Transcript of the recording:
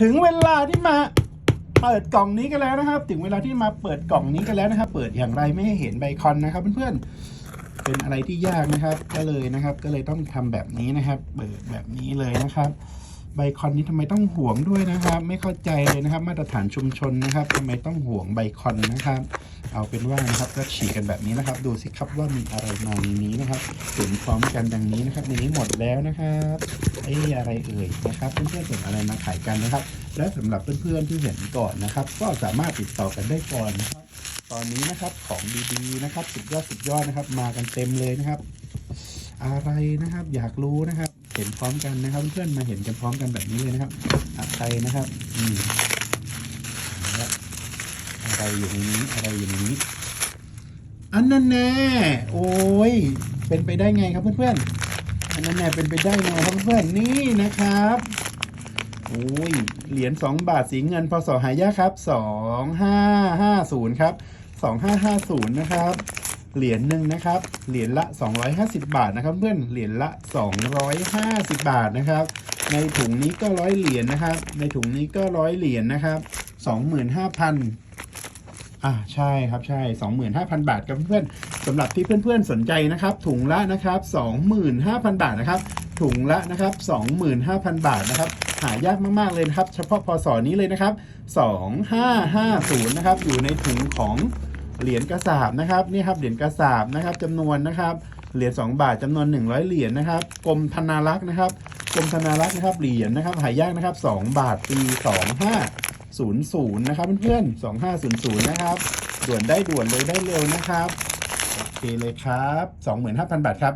ถึงเวลาที่มาเปิดกล่องนี้กันแล้วนะครับ ถึงเวลาที่มาเปิดกล่องนี้กันแล้วนะครับ เปิดอย่างไรไม่ให้เห็นใบคอนนะครับเพื่อนๆเป็นอะไรที่ยากนะครับ ก็เลยนะครับ ก็เลยต้องทำแบบนี้นะครับ เปิดแบบนี้เลยนะครับใบคอนนี้ทำไมต้องห่วงด้วยนะครับ ไม่เข้าใจเลยนะครับ มาตรฐานชุมชนนะครับทำไมต้องห่วงใบคอนนะครับ เอาเป็นว่านะครับก็ฉีกกันแบบนี้นะครับ ดูสิครับว่ามีอะไรมาในนี้นะครับเห็นพร้อมกันดังนี้นะครับในนี้หมดแล้วนะครับไอ้อะไรเอ่ยนะครับเพื่อนๆส่งอะไรมาขายกันนะครับ และสำหรับเพื่อนๆที่เห็นก่อนนะครับ ก็สามารถติดต่อกันได้ก่อนนะครับ ตอนนี้นะครับของดีๆนะครับ สุดยอดสุดยอดนะครับ มากันเต็มเลยนะครับ อะไรนะครับอยากรู้นะครับ เห็นพร้อมกันนะครับ เพื่อนๆมาเห็นกันพร้อมกันแบบนี้เลยนะครับอะไรนะครับ อืมเอ อะไรอยู่ในนี้อะไรอยู่ในนี้ อันนั้นแน่โอ้ยเป็นไปได้ไงครับเพื่อนๆอันนั้นแน่เป็นไปได้ไงครับเพื่อนๆนี่นะครับโอ้ยเหรียญสองบาทสีเงินพศหายากครับสองห้าห้าศูนย์ครับสองห้าห้าศูนย์นะครับเหรียญหนึ่งนะครับ เหรียญละ 250 บาทนะครับ เพื่อน เหรียญละ 250 บาทนะครับ ในถุงนี้ก็ร้อยเหรียญนะครับ ในถุงนี้ก็ร้อยเหรียญนะครับ 25,000 อ่าใช่ครับใช่ 25,000 บาทครับเพื่อนๆสำหรับที่เพื่อนๆสนใจนะครับ ถุงละนะครับ 25,000 บาทนะครับ ถุงละนะครับ 25,000 บาทนะครับ หายากมากๆเลยนะครับ เฉพาะพศนี้เลยนะครับ 2550 นะครับ อยู่ในถุงของเหรียญกระสาบนะครับนี่ครับเหรียญกระสาบนะครับจำนวนนะครับเหรียญ2บาทจำนวน 100 เหรียญนะครับกรมธนารักษ์นะครับกรมธนารักษ์นะครับเหรียญนะครับหายากนะครับ 2 บาทปี 2500 นะครับเพื่อนๆ2500 นะครับ ด่วนได้ด่วนเลยได้เร็วนะครับ โอเคเลยครับ 25,000 บาทครับ